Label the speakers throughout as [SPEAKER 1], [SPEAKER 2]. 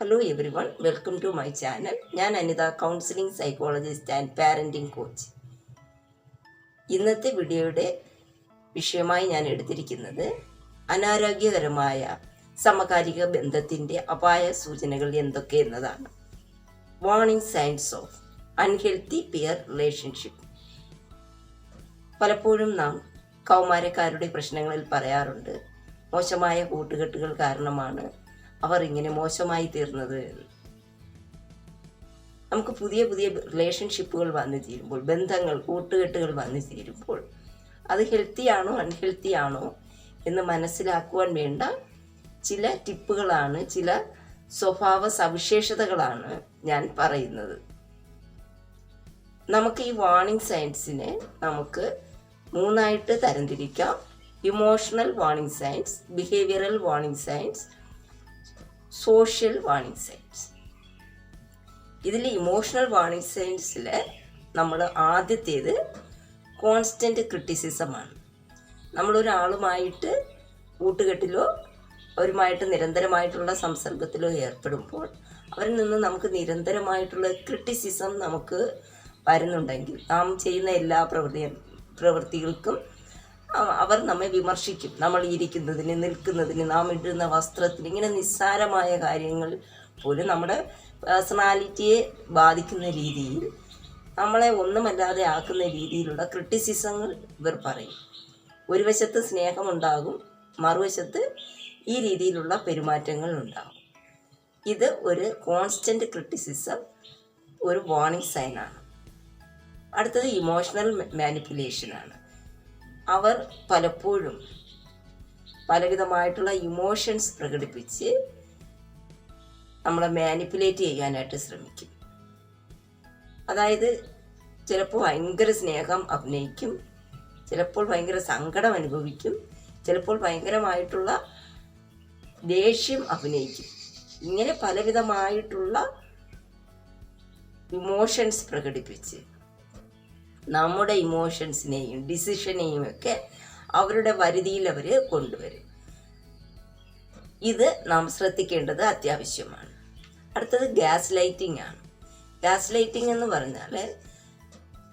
[SPEAKER 1] Hello everyone welcome to my channel ഞാൻ Anitha counselling psychologist and parenting coach ഇന്നത്തെ വീഡിയോയുടെ വിഷയമായി ഞാൻ എടുത്തിരിക്കുന്നത് അനാരോഗ്യകരമായ സമകാലിക ബന്ധത്തിന്റെ അപായ സൂചനകൾ എന്തൊക്കെ എന്നതാണ്. Warning signs of unhealthy peer relationship പലപ്പോഴും നാം കൗമാരക്കാരുടെ പ്രശ്നങ്ങളിൽ പറയാറുണ്ട്. മോശമായ കൂട്ടുകെട്ടുകൾ കാരണമാണ് അവർ ഇങ്ങനെ മോശമായി തീർന്നത്. നമുക്ക് പുതിയ പുതിയ റിലേഷൻഷിപ്പുകൾ വന്നു തീരുമ്പോൾ ബന്ധങ്ങൾ കൂട്ടുകെട്ടുകൾ വന്നു തീരുമ്പോൾ അത് ഹെൽത്തി ആണോ അൺഹെൽത്തി ആണോ എന്ന് മനസ്സിലാക്കുവാൻ വേണ്ട ചില ടിപ്പുകളാണ് ചില സ്വഭാവ സവിശേഷതകളാണ് ഞാൻ പറയുന്നത്. നമുക്ക് ഈ വാണിംഗ് സയൻസിനെ നമുക്ക് മൂന്നായിട്ട് തരംതിരിക്കാം. Emotional warning signs behavioural warning signs social warning signs ഇതിൽ ഇമോഷണൽ വാർണിംഗ് സയൻസിൽ നമ്മൾ ആദ്യത്തേത് കോൺസ്റ്റന്റ് ക്രിറ്റിസിസമാണ് നമ്മളൊരാളുമായിട്ട് കൂട്ടുകെട്ടിലോ അവരുമായിട്ട് നിരന്തരമായിട്ടുള്ള സംസർഗത്തിലോ ഏർപ്പെടുമ്പോൾ അവരിൽ നിന്ന് നമുക്ക് നിരന്തരമായിട്ടുള്ള ക്രിറ്റിസിസം നമുക്ക് വരുന്നുണ്ടെങ്കിൽ നാം ചെയ്യുന്ന എല്ലാ പ്രവൃത്തി പ്രവൃത്തികൾക്കും അവർ നമ്മെ വിമർശിക്കും. നമ്മൾ ഇരിക്കുന്നതിന് നിൽക്കുന്നതിന് നാം ഇടുന്ന വസ്ത്രത്തിന് ഇങ്ങനെ നിസ്സാരമായ കാര്യങ്ങൾ പോലും നമ്മുടെ പേഴ്സണാലിറ്റിയെ ബാധിക്കുന്ന രീതിയിൽ നമ്മളെ ഒന്നുമല്ലാതെ ആക്കുന്ന രീതിയിലുള്ള ക്രിറ്റിസിസങ്ങൾ ഇവർ പറയും. ഒരു വശത്ത് സ്നേഹമുണ്ടാകും മറുവശത്ത് ഈ രീതിയിലുള്ള പെരുമാറ്റങ്ങൾ ഉണ്ടാകും. ഇത് ഒരു കോൺസ്റ്റന്റ് ക്രിട്ടിസിസം ഒരു വാർണിംഗ് സൈനാണ് അടുത്തത് ഇമോഷണൽ മാനിപ്പുലേഷനാണ് അവർ പലപ്പോഴും പലവിധമായിട്ടുള്ള ഇമോഷൻസ് പ്രകടിപ്പിച്ച് നമ്മളെ മാനിപ്പുലേറ്റ് ചെയ്യാനായിട്ട് ശ്രമിക്കും. അതായത് ചിലപ്പോൾ ഭയങ്കര സ്നേഹം അഭിനയിക്കും ചിലപ്പോൾ ഭയങ്കര സങ്കടം അനുഭവിക്കും ചിലപ്പോൾ ഭയങ്കരമായിട്ടുള്ള ദേഷ്യം അഭിനയിക്കും. ഇങ്ങനെ പലവിധമായിട്ടുള്ള ഇമോഷൻസ് പ്രകടിപ്പിച്ച് നമ്മുടെ ഇമോഷൻസിനെയും ഡിസിഷനെയും ഒക്കെ അവരുടെ വരുതിയിൽ അവർ കൊണ്ടുവരും. ഇത് നാം ശ്രദ്ധിക്കേണ്ടത് അത്യാവശ്യമാണ്. അടുത്തത് ഗ്യാസ് ലൈറ്റിംഗ് ആണ്. ഗ്യാസ് ലൈറ്റിംഗ് എന്ന് പറഞ്ഞാൽ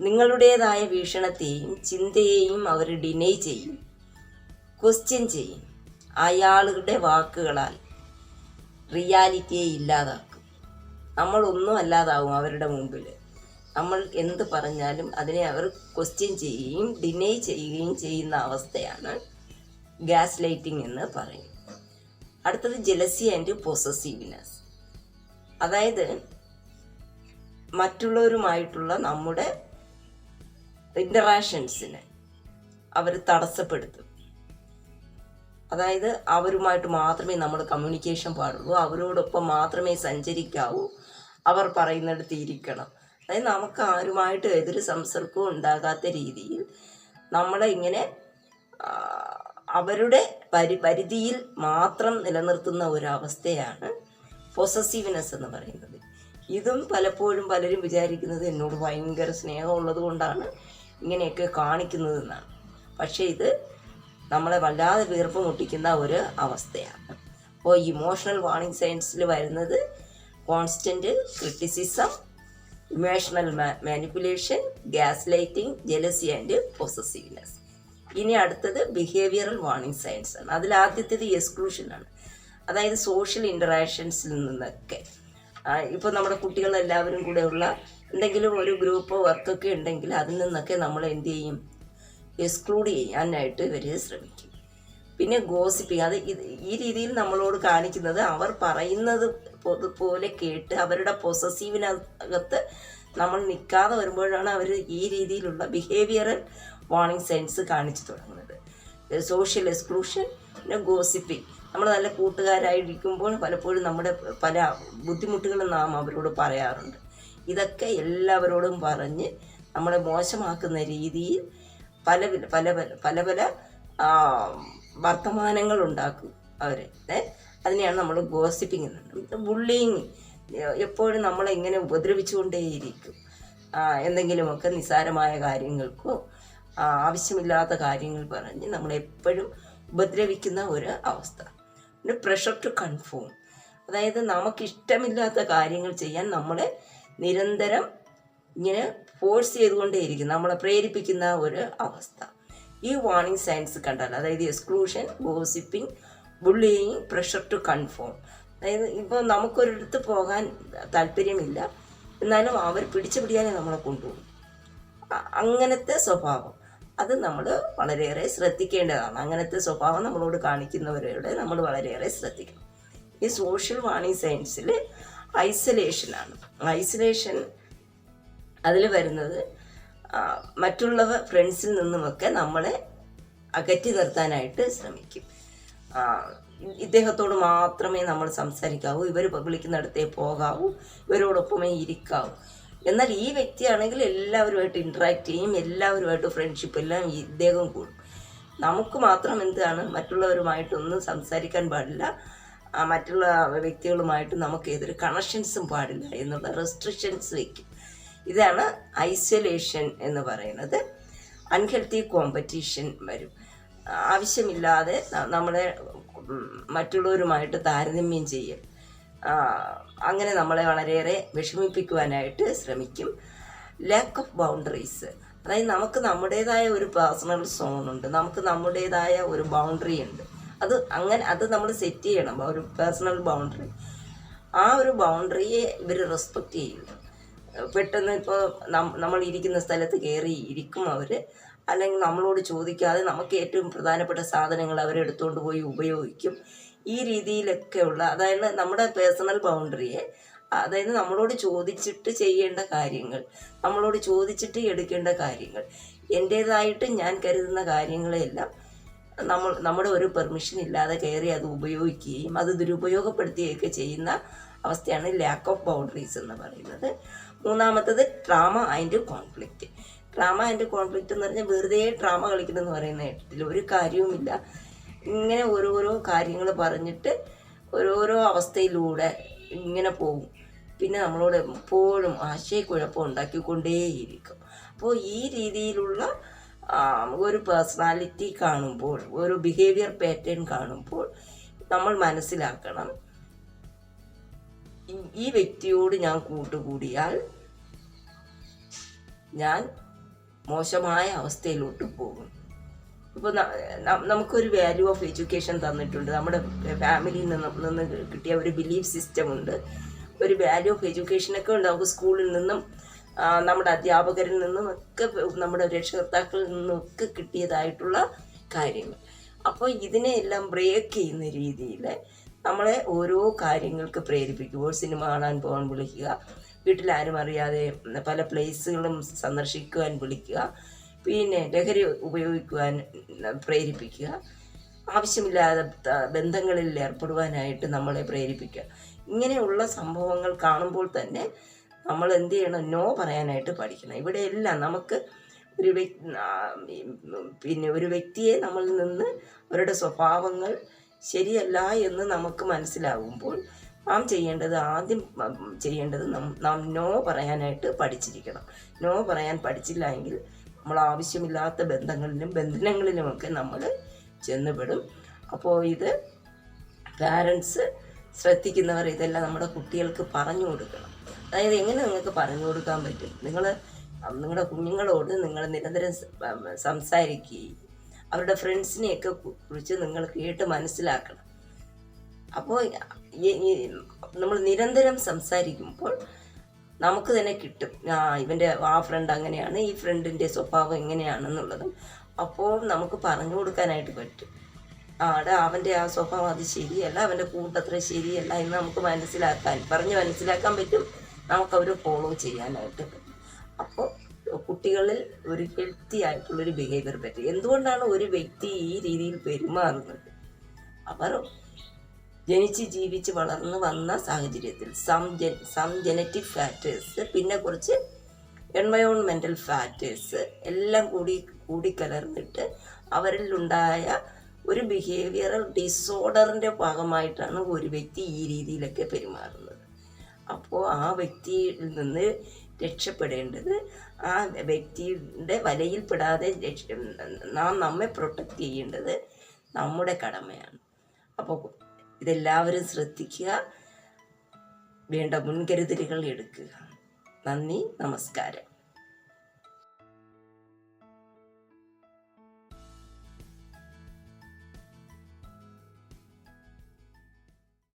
[SPEAKER 1] നിങ്ങളുടേതായ വീക്ഷണത്തെയും ചിന്തയെയും അവർ ഡിനൈ ചെയ്യും. ക്വസ്റ്റ്യൻ ചെയ്യും. അയാളുടെ വാക്കുകളാൽ റിയാലിറ്റിയെ ഇല്ലാതാക്കും. നമ്മളൊന്നും അല്ലാതാവും അവരുടെ മുമ്പിൽ നമ്മൾ എന്ത് പറഞ്ഞാലും അതിനെ അവർ ക്വസ്റ്റ്യൻ ചെയ്യുകയും ഡിനൈ ചെയ്യുകയും ചെയ്യുന്ന അവസ്ഥയാണ് ഗ്യാസ് ലൈറ്റിംഗ് എന്ന് പറയും അടുത്തത് ജലസി ആൻഡ് പൊസസീവ്നെസ് അതായത് മറ്റുള്ളവരുമായിട്ടുള്ള നമ്മുടെ ഇന്ററാക്ഷൻസിനെ അവർ തടസ്സപ്പെടുത്തും. അതായത് അവരുമായിട്ട് മാത്രമേ നമ്മൾ കമ്മ്യൂണിക്കേഷൻ പാടുള്ളൂ അവരോടൊപ്പം മാത്രമേ സഞ്ചരിക്കാവൂ അവർ പറയുന്നിടത്ത് ഇരിക്കണം. അതായത് നമുക്ക് ആരുമായിട്ട് ഏതൊരു സംസർഗവും ഉണ്ടാകാത്ത രീതിയിൽ നമ്മളെ ഇങ്ങനെ അവരുടെ പരി പരിധിയിൽ മാത്രം നിലനിർത്തുന്ന ഒരവസ്ഥയാണ് പൊസസീവ്നെസ് എന്ന് പറയുന്നത്. ഇതും പലപ്പോഴും പലരും വിചാരിക്കുന്നത് എന്നോട് ഭയങ്കര സ്നേഹമുള്ളത് കൊണ്ടാണ് ഇങ്ങനെയൊക്കെ കാണിക്കുന്നതെന്നാണ്. പക്ഷേ ഇത് നമ്മളെ വല്ലാതെ വീർപ്പ് മുട്ടിക്കുന്ന ഒരു അവസ്ഥയാണ്. അപ്പോൾ ഇമോഷണൽ വാർണിംഗ് സയൻസിൽ വരുന്നത് constant criticism emotional manipulation gas lighting jealousy and possessiveness. ഇനി അടുത്തത് ബിഹേവിയറൽ വാർണിംഗ് സയൻസ് ആണ്. അതിൽ ആദ്യത്തേത് എക്സ്ക്ലൂഷൻ ആണ്. അതായത് സോഷ്യൽ ഇന്ററാക്ഷൻസിൽ നിന്നൊക്കെ. ഇപ്പോൾ നമ്മുടെ കുട്ടികളെല്ലാവരും കൂടെ ഉള്ള എന്തെങ്കിലും ഒരു ഗ്രൂപ്പോ വർക്കൊക്കെ ഉണ്ടെങ്കിൽ അതിൽ നിന്നൊക്കെ നമ്മൾ എന്ത് ചെയ്യും? എക്സ്ക്ലൂഡ് ചെയ്യാനായിട്ട് ഇവർ ശ്രമിക്കും. പിന്നെ ഗോസിപ്പി അത് ഈ രീതിയിൽ നമ്മളോട് കാണിക്കുന്നത് അവർ പറയുന്നത് പോലെ കേട്ട് അവരുടെ പൊസസീവിനകത്ത് നമ്മൾ നിൽക്കാതെ വരുമ്പോഴാണ് അവർ ഈ രീതിയിലുള്ള ബിഹേവിയറൽ വാർണിംഗ് സെൻസ് കാണിച്ചു തുടങ്ങുന്നത്. സോഷ്യൽ എക്സ്ക്ലൂഷൻ പിന്നെ ഗോസിപ്പിംഗ് നമ്മൾ നല്ല കൂട്ടുകാരായിരിക്കുമ്പോൾ പലപ്പോഴും നമ്മുടെ പല ബുദ്ധിമുട്ടുകളും നാം അവരോട് പറയാറുണ്ട്. ഇതൊക്കെ എല്ലാവരോടും പറഞ്ഞ് നമ്മളെ മോശമാക്കുന്ന രീതിയിൽ പല പല പല പല പല വർത്തമാനങ്ങൾ ഉണ്ടാക്കും അവർ അതിനെയാണ് നമ്മൾ ഗോസിപ്പിംഗ് ബുള്ളിങ് എപ്പോഴും നമ്മളെ ഇങ്ങനെ ഉപദ്രവിച്ചുകൊണ്ടേയിരിക്കും എന്തെങ്കിലുമൊക്കെ നിസ്സാരമായ കാര്യങ്ങൾക്കോ ആവശ്യമില്ലാത്ത കാര്യങ്ങൾ പറഞ്ഞ് നമ്മളെപ്പോഴും ഉപദ്രവിക്കുന്ന ഒരു അവസ്ഥ. പിന്നെ പ്രഷർ ടു കൺഫോം അതായത് നമുക്കിഷ്ടമില്ലാത്ത കാര്യങ്ങൾ ചെയ്യാൻ നമ്മളെ നിരന്തരം ഇങ്ങനെ ഫോഴ്സ് ചെയ്തുകൊണ്ടേയിരിക്കും. നമ്മളെ പ്രേരിപ്പിക്കുന്ന ഒരു അവസ്ഥ. ഈ വാർണിംഗ് സയൻസ് കണ്ടാൽ അതായത് exclusion gossiping bullying pressure to conform അതായത് ഇപ്പോൾ നമുക്കൊരിടത്ത് പോകാൻ താല്പര്യമില്ല. എന്നാലും അവർ പിടിച്ചു പിടിയാനേ നമ്മളെ കൊണ്ടുപോകും. അങ്ങനത്തെ സ്വഭാവം. അത് നമ്മൾ വളരെയേറെ ശ്രദ്ധിക്കേണ്ടതാണ്. അങ്ങനത്തെ സ്വഭാവം നമ്മളോട് കാണിക്കുന്നവരോട് നമ്മൾ വളരെയേറെ ശ്രദ്ധിക്കണം. ഈ സോഷ്യൽ വാണിംഗ് സയൻസിൽ ഐസൊലേഷനാണ് ഐസൊലേഷൻ അതിൽ വരുന്നത് മറ്റുള്ളവ ഫ്രണ്ട്സിൽ നിന്നുമൊക്കെ നമ്മളെ അകറ്റി നിർത്താനായിട്ട് ശ്രമിക്കും. ഇദ്ദേഹത്തോട് മാത്രമേ നമ്മൾ സംസാരിക്കാവൂ ഇവർ വിളിക്കുന്നിടത്തേ പോകാവൂ ഇവരോടൊപ്പമേ ഇരിക്കാവൂ. എന്നാൽ ഈ വ്യക്തിയാണെങ്കിൽ എല്ലാവരുമായിട്ട് ഇൻട്രാക്ട് ചെയ്യും എല്ലാവരുമായിട്ട് ഫ്രണ്ട്ഷിപ്പ് എല്ലാം ഇദ്ദേഹം കൂടും. നമുക്ക് മാത്രം എന്താണ് മറ്റുള്ളവരുമായിട്ടൊന്നും സംസാരിക്കാൻ പാടില്ല. മറ്റുള്ള വ്യക്തികളുമായിട്ട് നമുക്ക് ഏതൊരു കണക്ഷൻസും പാടില്ല എന്നുള്ള റെസ്ട്രിക്ഷൻസ് വയ്ക്കും ഇതാണ് ഐസൊലേഷൻ എന്ന് പറയുന്നത്. അൺഹെൽത്തി കോമ്പറ്റീഷൻ വരും. ആവശ്യമില്ലാതെ നമ്മളെ മറ്റുള്ളവരുമായിട്ട് താരതമ്യം ചെയ്യും. അങ്ങനെ നമ്മളെ വളരെയേറെ വിഷമിപ്പിക്കുവാനായിട്ട് ശ്രമിക്കും. ലാക്ക് ഓഫ് ബൗണ്ടറീസ് അതായത് നമുക്ക് നമ്മുടേതായ ഒരു പേഴ്സണൽ ഉണ്ട്. നമുക്ക് നമ്മുടേതായ ഒരു ബൗണ്ടറി ഉണ്ട്. അത് അങ്ങനെ അത് നമ്മൾ സെറ്റ് ചെയ്യണം. ഒരു പേഴ്സണൽ ബൗണ്ടറി ആ ഒരു ബൗണ്ടറിയെ ഇവർ റെസ്പെക്റ്റ് ചെയ്യില്ല. പെട്ടെന്ന് ഇപ്പോൾ നമ്മൾ ഇരിക്കുന്ന സ്ഥലത്ത് കയറി ഇരിക്കും അവർ അല്ലെങ്കിൽ നമ്മളോട് ചോദിക്കാതെ നമുക്ക് ഏറ്റവും പ്രധാനപ്പെട്ട സാധനങ്ങൾ അവരെടുത്തുകൊണ്ട് പോയി ഉപയോഗിക്കും. ഈ രീതിയിലൊക്കെയുള്ള അതായത് നമ്മുടെ പേഴ്സണൽ ബൗണ്ടറിയെ അതായത് നമ്മളോട് ചോദിച്ചിട്ട് ചെയ്യേണ്ട കാര്യങ്ങൾ നമ്മളോട് ചോദിച്ചിട്ട് എടുക്കേണ്ട കാര്യങ്ങൾ എന്റേതായിട്ട് ഞാൻ കരുതുന്ന കാര്യങ്ങളെല്ലാം നമ്മൾ നമ്മുടെ ഒരു പെർമിഷൻ ഇല്ലാതെ കയറി അത് ഉപയോഗിക്കുകയും അത് ദുരുപയോഗപ്പെടുത്തുകയൊക്കെ ചെയ്യുന്ന അവസ്ഥയാണ് ലാക്ക് ഓഫ് ബൗണ്ടറീസ് എന്ന് പറയുന്നത്. മൂന്നാമത്തത് trauma and conflict trauma and conflict എന്ന് പറഞ്ഞാൽ വെറുതെ ട്രാമ എന്ന് പറയുന്ന കേട്ടിട്ടില്ല ഒരു കാര്യവുമില്ല. ഇങ്ങനെ ഓരോരോ കാര്യങ്ങൾ പറഞ്ഞിട്ട് ഓരോരോ അവസ്ഥയിലൂടെ ഇങ്ങനെ പോകും. പിന്നെ നമ്മളോട് എപ്പോഴും ആശയക്കുഴപ്പം ഉണ്ടാക്കിക്കൊണ്ടേയിരിക്കും. അപ്പോൾ ഈ രീതിയിലുള്ള ഒരു പേഴ്സണാലിറ്റി കാണുമ്പോൾ ഒരു ബിഹേവിയർ പാറ്റേൺ കാണുമ്പോൾ നമ്മൾ മനസ്സിലാക്കണം. ഈ- വ്യക്തിയോട് ഞാൻ കൂട്ടുകൂടിയാൽ ഞാൻ മോശമായ അവസ്ഥയിലോട്ട് പോകും. ഇപ്പോൾ നമുക്കൊരു വാല്യൂ ഓഫ് എഡ്യൂക്കേഷൻ തന്നിട്ടുണ്ട്. നമ്മുടെ ഫാമിലിയിൽ നിന്ന് നിന്ന് കിട്ടിയ ഒരു ബിലീഫ് സിസ്റ്റം ഉണ്ട്. ഒരു വാല്യൂ ഓഫ് എഡ്യൂക്കേഷനൊക്കെ ഉണ്ട്. നമുക്ക് സ്കൂളിൽ നിന്നും നമ്മുടെ അധ്യാപകരിൽ നിന്നും ഒക്കെ നമ്മുടെ രക്ഷകർത്താക്കളിൽ നിന്നും ഒക്കെ കിട്ടിയതായിട്ടുള്ള കാര്യങ്ങൾ. അപ്പോൾ ഇതിനെയെല്ലാം ബ്രേക്ക് ചെയ്യുന്ന രീതിയിൽ നമ്മളെ ഓരോ കാര്യങ്ങൾക്ക് പ്രേരിപ്പിക്കുമ്പോൾ സിനിമ കാണാൻ പോകാൻ വിളിക്കുക. വീട്ടിലാരും അറിയാതെ പല പ്ലേസുകളും സന്ദർശിക്കുവാൻ വിളിക്കുക. പിന്നെ ലഹരി ഉപയോഗിക്കുവാൻ പ്രേരിപ്പിക്കുക. ആവശ്യമില്ലാതെ ബന്ധങ്ങളിൽ ഏർപ്പെടുവാനായിട്ട് നമ്മളെ പ്രേരിപ്പിക്കുക. ഇങ്ങനെയുള്ള സംഭവങ്ങൾ കാണുമ്പോൾ തന്നെ നമ്മൾ എന്ത് ചെയ്യണം? നോ പറയാനായിട്ട് പഠിക്കണം. ഇവിടെ എല്ലാം നമുക്ക് ഒരു വ്യക്തി പിന്നെ ഒരു വ്യക്തിയെ നമ്മളിൽ നിന്ന് അവരുടെ സ്വഭാവങ്ങൾ ശരിയല്ല എന്ന് നമുക്ക് മനസ്സിലാകുമ്പോൾ നാം ചെയ്യേണ്ടത് ആദ്യം ചെയ്യേണ്ടത് നം- നാം പറയാനായിട്ട് പഠിച്ചിരിക്കണം. നോ പറയാൻ പഠിച്ചില്ല എങ്കിൽ നമ്മൾ ആവശ്യമില്ലാത്ത ബന്ധങ്ങളിലും ബന്ധനങ്ങളിലുമൊക്കെ നമ്മൾ ചെന്നുപെടും. അപ്പോൾ ഇത് പാരൻസ് ശ്രദ്ധിക്കുന്നവർ ഇതെല്ലാം നമ്മുടെ കുട്ടികൾക്ക് പറഞ്ഞു കൊടുക്കണം. അതായത് എങ്ങനെ നിങ്ങൾക്ക് പറഞ്ഞു കൊടുക്കാൻ പറ്റും? നിങ്ങൾ നിങ്ങളുടെ കുഞ്ഞുങ്ങളോട് നിങ്ങൾ നിരന്തരം സംസാരിക്കുകയും അവരുടെ ഫ്രണ്ട്സിനെയൊക്കെ കുറിച്ച് നിങ്ങൾ കേട്ട് മനസ്സിലാക്കണം. അപ്പോൾ നമ്മൾ നിരന്തരം സംസാരിക്കുമ്പോൾ നമുക്ക് തന്നെ കിട്ടും. ആ ഇവന്റെ ആ ഫ്രണ്ട് അങ്ങനെയാണ് ഈ ഫ്രണ്ടിന്റെ സ്വഭാവം എങ്ങനെയാണെന്നുള്ളത് അപ്പോൾ നമുക്ക് പറഞ്ഞു കൊടുക്കാനായിട്ട് പറ്റും. ആടെ അവന്റെ ആ സ്വഭാവം അത് ശരിയല്ല അവന്റെ കൂട്ടത്ര ശരിയല്ല എന്ന് നമുക്ക് മനസ്സിലാക്കാൻ പറഞ്ഞ് മനസ്സിലാക്കാൻ പറ്റും. നമുക്ക് ഫോളോ ചെയ്യാനായിട്ട് പറ്റും. അപ്പോൾ കുട്ടികളിൽ ഒരു ഹെൽത്തി ആയിട്ടുള്ളൊരു ബിഹേവിയർ പറ്റും. എന്തുകൊണ്ടാണ് ഒരു വ്യക്തി ഈ രീതിയിൽ പെരുമാറുന്നത്? അവർ ജനിച്ച് ജീവിച്ച് വളർന്ന് വന്ന സാഹചര്യത്തിൽ സം ജെ സം ജനറ്റിക് ഫാക്ടേഴ്സ് പിന്നെ കുറച്ച് എൻവയോൺമെന്റൽ ഫാക്ടേഴ്സ് എല്ലാം കൂടി കൂടിക്കലർന്നിട്ട് അവരിലുണ്ടായ ഒരു ബിഹേവിയറൽ ഡിസോർഡറിന്റെ ഭാഗമായിട്ടാണ് ഒരു വ്യക്തി ഈ രീതിയിലൊക്കെ പെരുമാറുന്നത്. അപ്പോൾ ആ വ്യക്തിയിൽ നിന്ന് രക്ഷപ്പെടേണ്ടത് ആ വ്യക്തിയുടെ വലയിൽപ്പെടാതെ രക്ഷ നാം നമ്മെ പ്രൊട്ടക്റ്റ് ചെയ്യേണ്ടത് നമ്മുടെ കടമയാണ്. അപ്പോൾ ഇതെല്ലാവരും ശ്രദ്ധിക്കുക വേണ്ട മുൻകരുതലുകൾ എടുക്കുക. നന്ദി നമസ്കാരം.